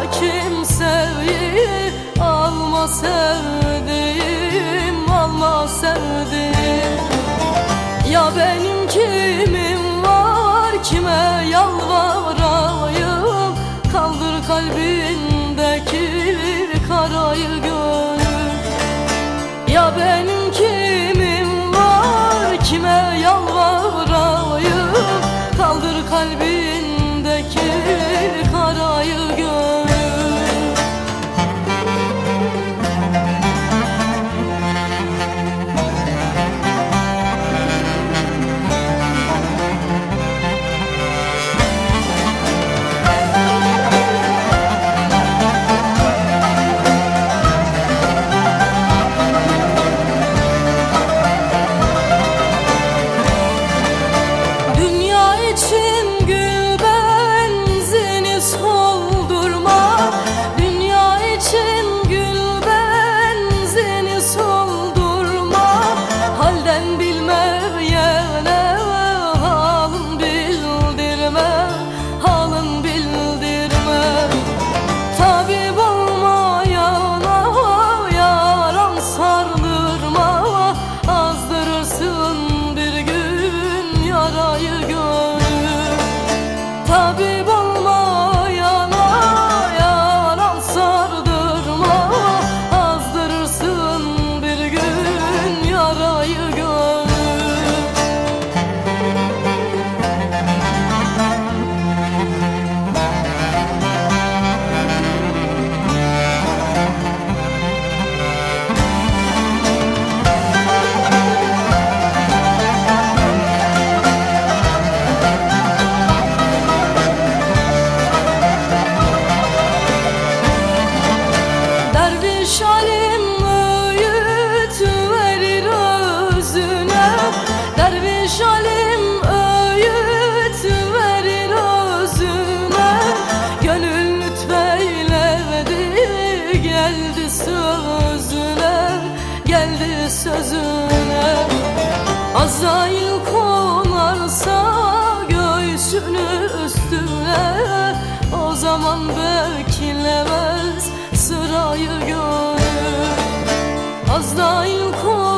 Kim kimseyi alma sevdiğim alma sevdiğim. Ya benim kimim var kime yalvar tabi meşalim öğüt verir özüme. Gönül lütfeyledi geldi sözüne Geldi sözüne. Azrail konarsa göğsünü üstüne O zaman beklemez sırayı gönül Azrail konarsa